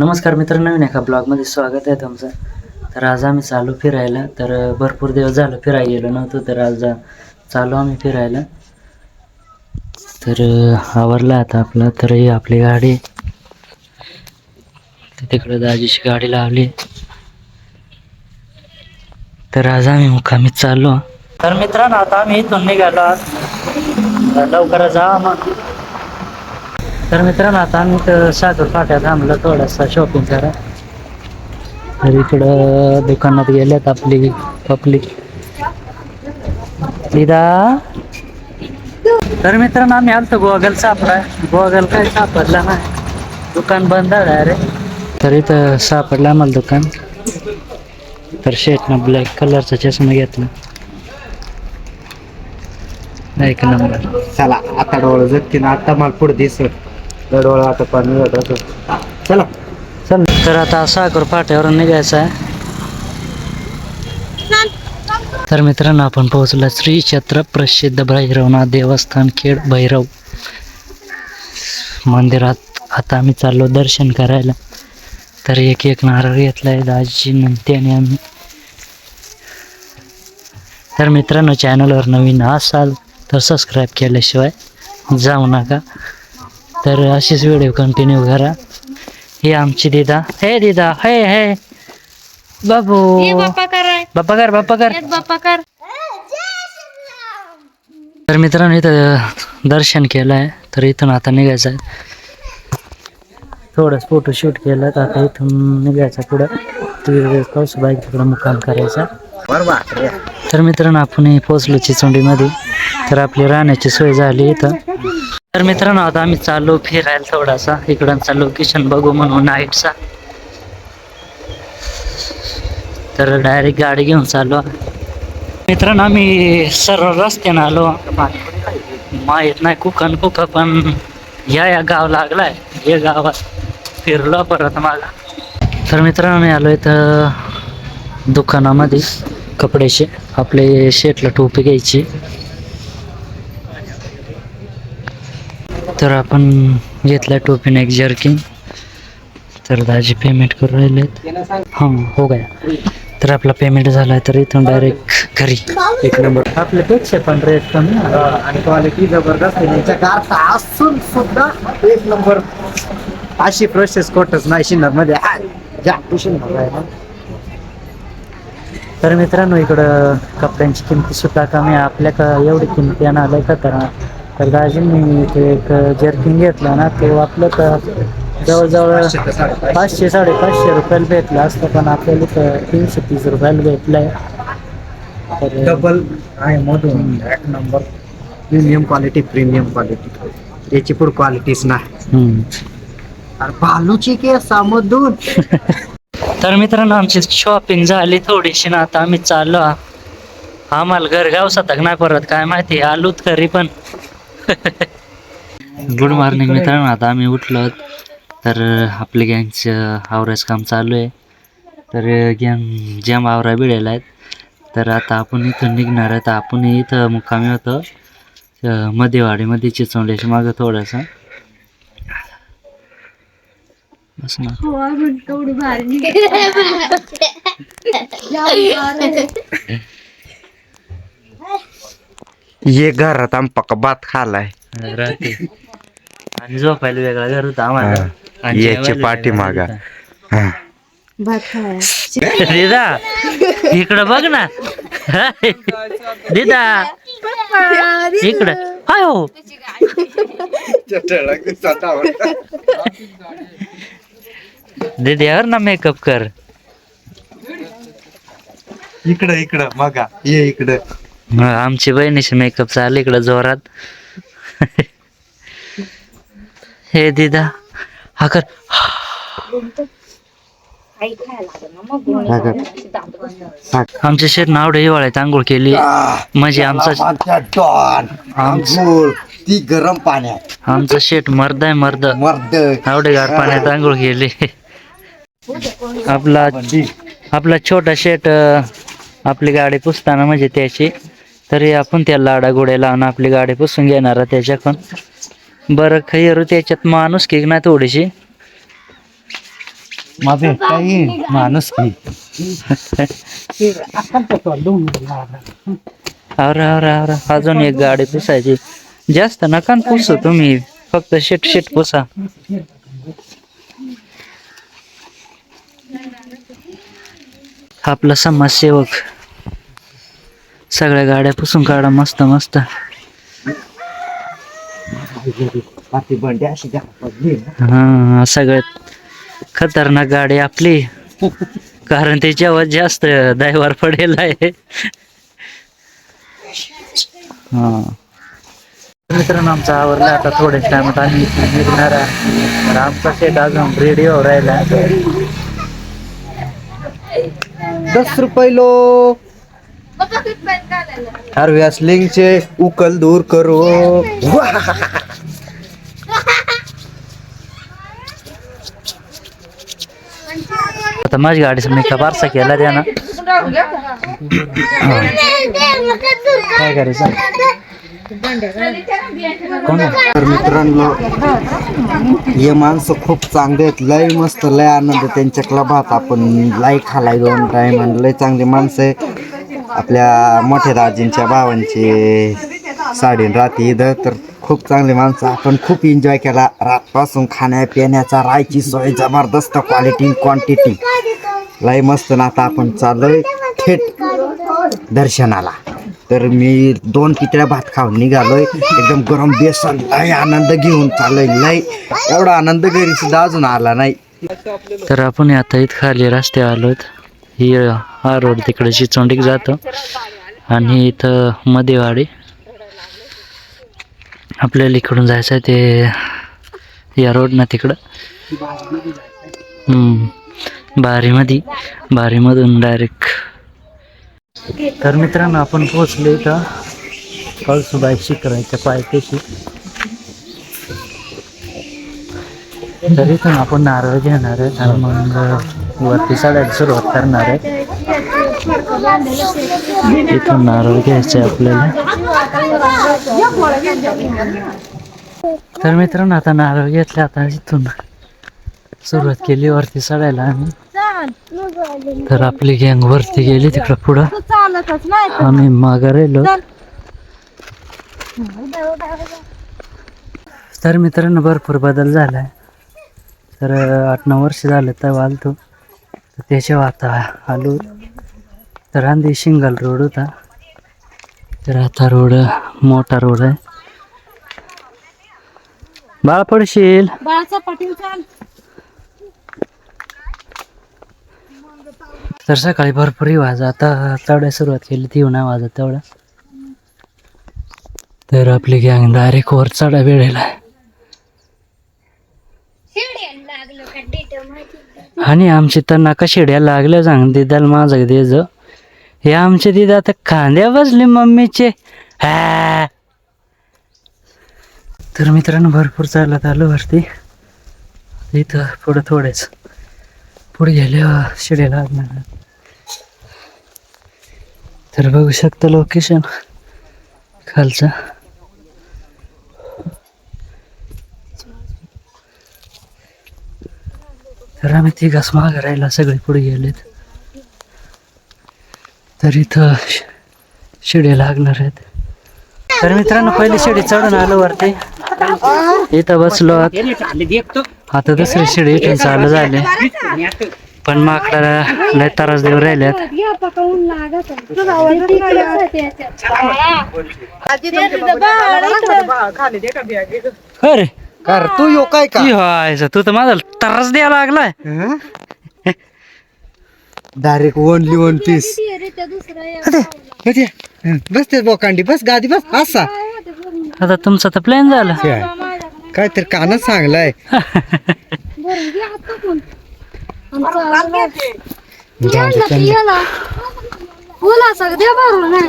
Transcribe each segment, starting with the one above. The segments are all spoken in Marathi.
नमस्कार मित्र नवीन एका ब्लॉगमध्ये स्वागत आहे तुमचं. तर आज आम्ही चालू फिरायला तर भरपूर दिवस झालं फिरायला गेलो नव्हतो तर आज चालू आम्ही फिरायला. तर आवरला आता आपलं तर ही आपली गाडी. तिकडं तिकडे दाजीची गाडी लावली. तर आज आम्ही मुक्कामी चाललो. तर मित्रांनो आता आम्ही इथून निघालो. आज. लवकर जा मग. तर मित्रांनो आता आम्ही तर फाट्यात फाट्या थांबलो थोडासा शॉपिंग करा. तर इकडं दुकानात गेल्यात आपली पब्लिक दिदा? तर मित्रांनो आम्ही आलतो गोगल सापडा. गोगल काय सापडला नाही. दुकान बंद आहे अरे. तर इथं सापडलं आम्हाला दुकान. तर शेटनं ब्लॅक कलरचा चष्मा घेतला. एक नंबर. चला आता डोळं जगतीन आता मला पुढे दिसत डोळा आता पाणी चला. चल. तर आता साखर फाट्यावरून निघायचं आहे. तर मित्रांनो आपण पोहोचलो श्री क्षेत्र प्रसिद्ध भैरवनाथ देवस्थान खेड भैरव मंदिरात. आता आम्ही चाललो दर्शन करायला. तर एक एक नारळ घेतला आहे दाजी त्याने आम्ही. तर मित्रांनो चॅनलवर नवीन असाल तर सबस्क्राईब केल्याशिवाय जाऊ नका. तर अशीच व्हिडिओ कंटिन्यू करा. ही आमची दिदा. हे दिदा हे हे. बाबू. ये बाप्पा कर. बाप्पा कर बाप्पा कर. तर मित्रांनो इथं दर्शन केलं आहे तर इथून आता निघायचं आहे थोडंच फोटो शूट केलं. तर आता इथून निघायचं पुढं. तिकडे पाऊस बाईक तिकडं मुक्काम करायचा. तर मित्रांनो आपण पोचलो चिचोंडीमध्ये. तर आपली राहण्याची सोय झाली इथं. तर मित्रांनो आता आम्ही चाललो फिरायला थोडासा. इकडंचा लोकेशन बघू म्हणून नाईटचा तर डायरेक्ट गाडी घेऊन चाललो. मित्रांनो आम्ही सरळ रस्त्यानं आलो. माहीत नाही कुकन कुक पण या या गाव लागलाय. हे गावात फिरलो परत मला तर मित्रांनो मी आलो इथं दुकानामध्ये. कपड्याचे. आपले शेटला टोपी घ्यायची. तर आपण घेतल्या टोपीने एक जर्किन तर दाजी पेमेंट करून राहिलेत. हां हो गया. तर आपला पेमेंट झाला तर इथून डायरेक्ट घरी. एक नंबर. आपल्यापेक्षा पण रेट कमी. आणि क्वालिटी जबरदस्त आहे. याच्या कारचा असून सुद्धा एक नंबर. अशी प्रोसेस कोटच नाही शिन्नरमध्ये हाय. जा तर मित्रांनो इकडं कपड्यांची किमती सुद्धा कमी आहे. आपल्या का एवढी किमती आणायला का तर तर दाजींनी ते एक जर्किन घेतला ना तो आपलं तर जवळजवळ पाचशे साडेपाचशे रुपयाला भेटलं असतं पण आपल्याला इथं तीनशे तीस रुपयाला भेटलंय. तर डबल आहे मधून. एक number premium quality premium quality याची पुढे क्वालिटीच नाही. हम्म. अरे भालूची केसामधून तर मित्रांनो आमची शॉपिंग झाली थोडीशी ना आता आम्ही चाललो आ- आम्हाला घरगाव सतक नाही परत काय माहिती आलूत खरी पण. गुड मॉर्निंग मित्रांनो आता आम्ही उठलो तर आपले गँगचं आवरायचं काम चालू आहे. तर गँग जॅम आवरा बिळेला आहेत. तर आता आपण इथून निघणार आहे तर आपण इथं मुक्कामी होतो. मध्येवाडीमध्ये मध्यवाडीमध्ये चिचवल्याच्या मागं थोडंसं. ये घरात आम पक्का भात खालाय. आणि झोपायला वेगळा घर होता आम्हाला. आणि याची पाठी वेगळा मागा. हा. दिदा इकडं बघ ना. दिदा. इकडं. हाय हो. दीदी यार ना मेकअप कर. इकडं इकडं मगा ये इकडं. आमची बहिणीची मेकअप चालू इकडं जोरात. हे दिदा हा कर. आमच्या शेत नावडे हिवाळ्यात आंघोळ केली. म्हणजे आमचा आंघोळ ती गरम पाण्यात. आमचं शेट मर्द आहे मर्द. मर्द आवडे गार पाण्यात आंघोळ केली. आपला आपला छोटा शेट आपली गाडी पुसताना म्हणजे त्याची. तरी आपण त्या लाडा गोड्या लावून आपली गाडी पुसून घेणार त्याच्याकडून. बरं खैरू त्याच्यात माणूस की ना थोडीशी? माझे काही माणूस नाही अरे अरे अरे अजून एक गाडी पुसायची. जास्त नका पुसू तुम्ही. फक्त शेट शेट पुसा. आपला समाजसेवक. सगळ्या गाड्या पुसून काढा मस्त मस्त. हा सगळ्यात खतरनाक गाडी आपली. कारण त्याची आवाज जास्त दैवार पडेल आहे. हा. मित्रांनो आमचा आवरला. आता थोड्याच टायमात आम्ही निघणार आहे. तर आमचा शेट अजून रेडिओ राहिला. दस रुपये लो हर व्यासलिंगचे उकल दूर करो वाह! आता माझी गाडीचा मी बारसा केला द्या ना काय करायचं कोण आहे? तर मित्रांनो हे माणसं खूप चांगले आहेत. लय मस्त लय आनंद त्यांच्या क्लबात आपण लय खालाय दोन टाइम आणि लय चांगले माणसं आहे आपल्या मोठ्या राजींच्या भावांची साडी राहते इथं. तर खूप चांगले माणसं. आपण खूप एन्जॉय केला. रातपासून खाण्यापिण्याचा रायची राहायची सोय जबरदस्त क्वालिटी क्वांटिटी लय मस्त ना आता आपण चाललोय थेट दर्शनाला. तर मी दोन पितळ्या भात खाऊन निघालोय. एकदम गरम बेसन लय आनंद घेऊन चाललोय. लय एवढा आनंद घरी सुद्धा अजून आला नाही. तर आपण आता इथं खाली रस्ते आलोत. ही हा रोड तिकडे चिचोंडीक जातो. आणि इथं मध्यवाडी आपल्याला इकडून जायचं आहे ते या रोडनं तिकडं. बारीमध्ये बारीमधून डायरेक्ट तर मित्रांनो आपण पोहोचलो इथं. कळसुबाई शिखराच्या पायथ्याशी तर इथून आपण नारळ घेणार आहे आणि मग वरती चढायला सुरुवात करणार आहे. इथून नारळ घ्यायचे आहे आपल्याला. तर मित्रांनो आता नारळ घेतले आता इथून सुरुवात केली वरती चढायला आम्ही. तर आपली गँग वरती गेली तिकडं पुढं. चालतच नाही आम्ही मागं राहिलो तर मित्रांनो भरपूर बदल झालाय. तर आठ नऊ वर्ष झालं तर वालतो तर त्याच्यावर आता आलो. तर आधी शिंगल रोड होता. तर आता रोड मोठा रोड आहे. बाळ पडशील? बाळाचा पाटील चाल तर सकाळी भरपूर वाज. आता तेवढ्या सुरुवात केली ती नाही वाजत तेवढा. तर आपली गँग डायरेक्ट वर चढा वेळेला आणि आमची तर नका शिड्या लागल्या सांग दिदाल माझं देज हे आमचे दिदा आता खांद्या बसले मम्मीचे. हा. तर मित्रांनो भरपूर चालत आलो वरती. इथं पुढं थोडेच. पुढे गेले शिड्या लागणार. तर बघू शकता लोकेशन खालचं. तर आम्ही तिघाच माग राहिला सगळे पुढे गेलेत. तर इथं शिडी लागणार आहेत. तर मित्रांनो पहिली शिडी चढून आलो वरती. इथं बसलो आत. आता दुसरी शिडी इथून चालू झाले. पण माकडाला लय त्रास देऊ राहिल्यात. या पकडून लागत तुझा आवाज अरे कर तू यो काय का? की व्हायचं तू तर माझा त्रास द्यायला लागलाय. डायरेक्ट ओनली वन पीस दुसरा बस ते बोकांडी बस गादी बस असा. आता तुमचा तर प्लॅन झाला. काय? तर कानच चांगलाय बोला सगळ्या भरून नाही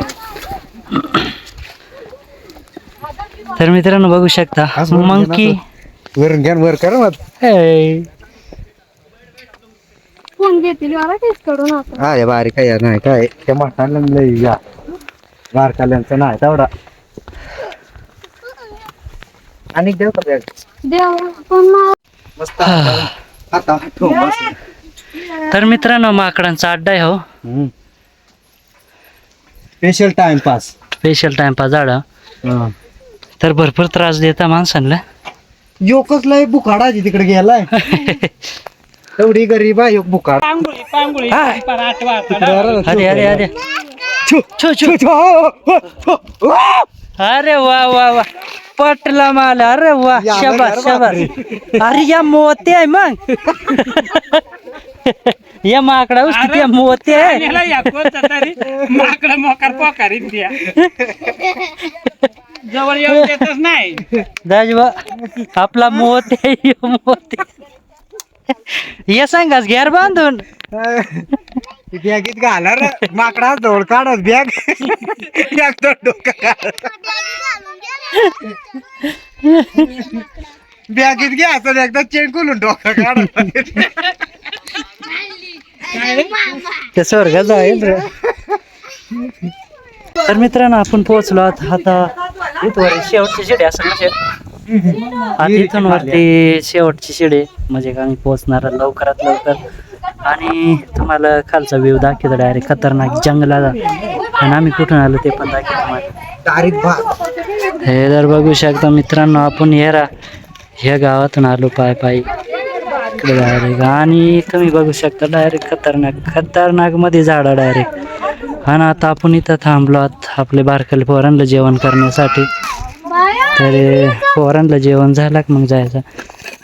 तर मित्रांनो बघू शकता. मंकी. वर घ्या वर कर मग हे. फोन घेतील? मला तेच कडून आता हा या बारीक काय नाही काय त्या म्हाताला लय या. बारकाल्यांचं नाही तेवढा. आणि देव का? देवा पण मस्त आता तर मित्रांनो माकडांचा अड्डा आहे हो. स्पेशल टाइमपास स्पेशल टाइमपास झाडा तर भरपूर त्रास देता माणसांना. योकच लय बुखाडाची तिकडे गेलाय. एवढी गरीब आहे योग बुखाड अरे अरे अरे. छो छो. अरे वा वा वा. पटला मला अरे वा या शबास बरं, शबास. अरे या मोते आहे मग. या माकडा त्या मोते आहे. माकडं मोकार पोकारीत द्या जवळ येऊन देतच नाही. दाजबा आपला मोते मोते. ये सांगास घ्यार बांधून. बॅगीत घाला रे. माकडा जवळ काढत बॅग. बॅग तर डोकं काढत बॅगीत घ्या असं एकदा चेन खोलून डोकं काढत ते स्वर्गात जाईल रे. तर मित्रांनो आपण पोहोचलो आहोत. आता इथवर शेवटची शिडी असं म्हणजे आता इथून वरती शेवटची शिडी म्हणजे आम्ही पोहोचणार लवकरात लवकर. आणि तुम्हाला खालचा व्ह्यू दाखवतो डायरेक्ट खतरनाक जंगलाला आणि आम्ही कुठून आलो ते पण दाखवतो हे जर बघू शकता मित्रांनो आपण हेरा ह्या गावातून आलो पाय पायी. डायरेक्ट आणि तुम्ही बघू शकता डायरेक्ट खतरनाक खतरनाकमध्ये झाडा डायरेक्ट आणि आता आपण इथं थांबलो आहोत आपले बारकाले पोरांना जेवण करण्यासाठी. तर पोरांना जेवण झालं की मग जायचं?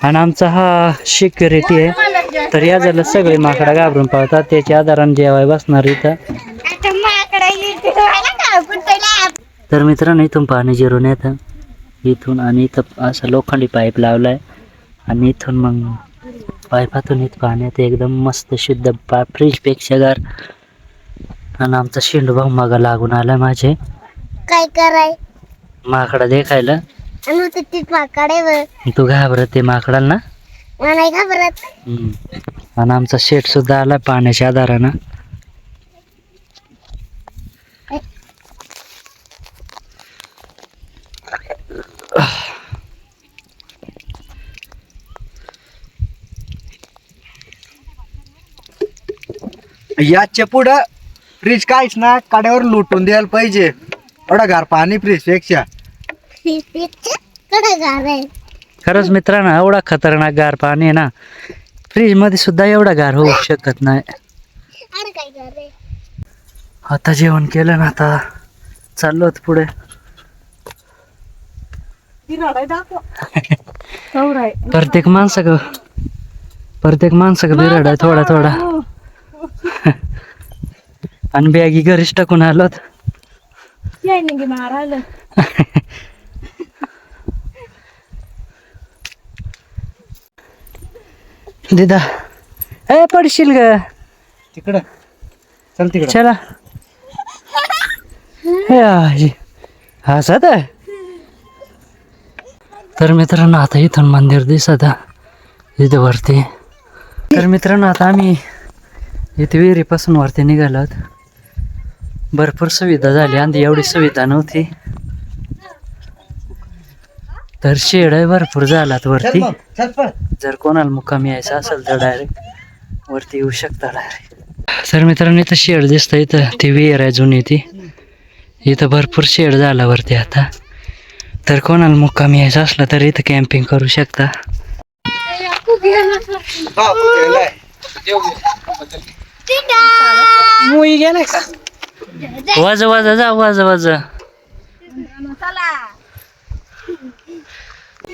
आणि आमचा हा सिक्युरिटी आहे. तर या झालं सगळे माकडा घाबरून पावतात त्याच्या आधाराने जेवाय बसणार इथं. तर मित्रांनो इथून पाणी जिरून येतं. इथून आणि इथं असं लोखंडी पाईप लावला आहे आणि इथून मग पाईपातून इथं पाणी येतं. एकदम मस्त शुद्ध पा फ्रीजपेक्षा गार आणि आमचा शेंडू भाऊ मागा लागून आला माझे. काय कराय? माकडा देखायला. तू घाबरत ते माकडाला ना? नाही घाबरत हम्म. आणि आमचा शेट सुद्धा आला पाण्याच्या आधारानं. याच्या पुढं फ्रीज काहीच ना काड्यावर लुटून द्यायला पाहिजे. एवढा गार पाणी फ्रीजपेक्षा कडे गार आहे. खरंच मित्रांनो एवढा खतरनाक गार पाणी आहे ना फ्रीजमध्ये सुद्धा एवढा गार होऊ शकत नाही. अरे काय गार आहे? आता जेवण केलं ना आता चाललो होत पुढे. प्रत्येक माणसा ग प्रत्येक माणसा बिराड आहे थोडा थोडा. आणि बॅगी घरीच टाकून आलोत. दिदा. ए पडशील ग. तिकडं. चल तिकडं. चला. हे. हसत आहे? तर मित्रांनो आता इथून मंदिर दिसत. इथं वरती. तर मित्रांनो आता आम्ही इथे विहिरीपासून वरती निघालो आहोत. भरपूर सुविधा झाली आधी एवढी सुविधा नव्हती. तर शेड आहे भरपूर झालात वरती. जर कोणाला मुक्काम यायचा असेल तर डायरेक्ट वरती येऊ शकता डायरेक्ट तर मित्रांनो इथं शेड दिसतं इथं ती विहीर आहे जुनी ती. इथं भरपूर शेड झाला वरती आता. तर कोणाला मुक्काम यायचा असला तर इथं कॅम्पिंग करू शकता. वाज वाज जा वाज वाज